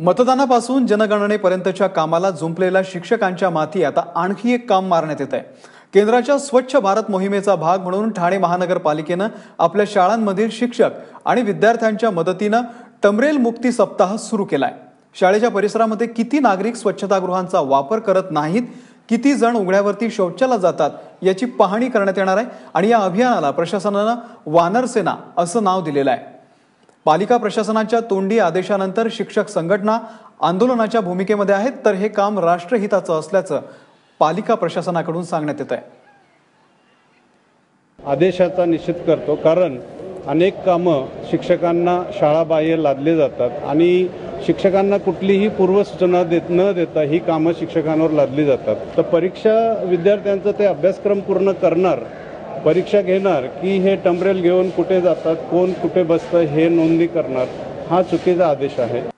मतदानापासून जनगणनेपर्यंतच्या कामाला जुंपलेल्या शिक्षकांच्या माथी आता आणखी एक काम मारण्यात येत आहे केंद्राच्या स्वच्छ भारत मोहिमेचा भाग म्हणून ठाणे महानगरपालिकेनं आपल्या शाळांमधील शिक्षक आणि विद्यार्थ्यांच्या मदतीनं टमरेल मुक्ती सप्ताह सुरू केलाय. शाळेच्या परिसरामध्ये किती नागरिक स्वच्छतागृहांचा वापर करत नाहीत किती जण उघड्यावरती शौचाला जातात याची पाहणी करण्यात येणार आहे आणि या अभियानाला प्रशासनानं वानरसेना असं नाव दिलेलं आहे. पालिका प्रशासनाच्या तोंडी आदेशानंतर शिक्षक संघटना आंदोलनाच्या भूमिकेमध्ये आहेत तर हे काम राष्ट्रहिताचं असल्याचं पालिका प्रशासनाकडून सांगण्यात येत आहे आदेशाचा निषेध करतो कारण अनेक कामं शिक्षकांना शाळाबाह्य लादले जातात आणि शिक्षकांना कुठलीही पूर्वसूचना देत न देता ही कामं शिक्षकांवर लादली जातात. तर परीक्षा विद्यार्थ्यांचा ते अभ्यासक्रम पूर्ण करणार परीक्षा घेणार की हे टंबरेल घेऊन कुठे जातात कोण कुठे बसतं हे नोंदी करणार हा चुकीचा आदेश आहे.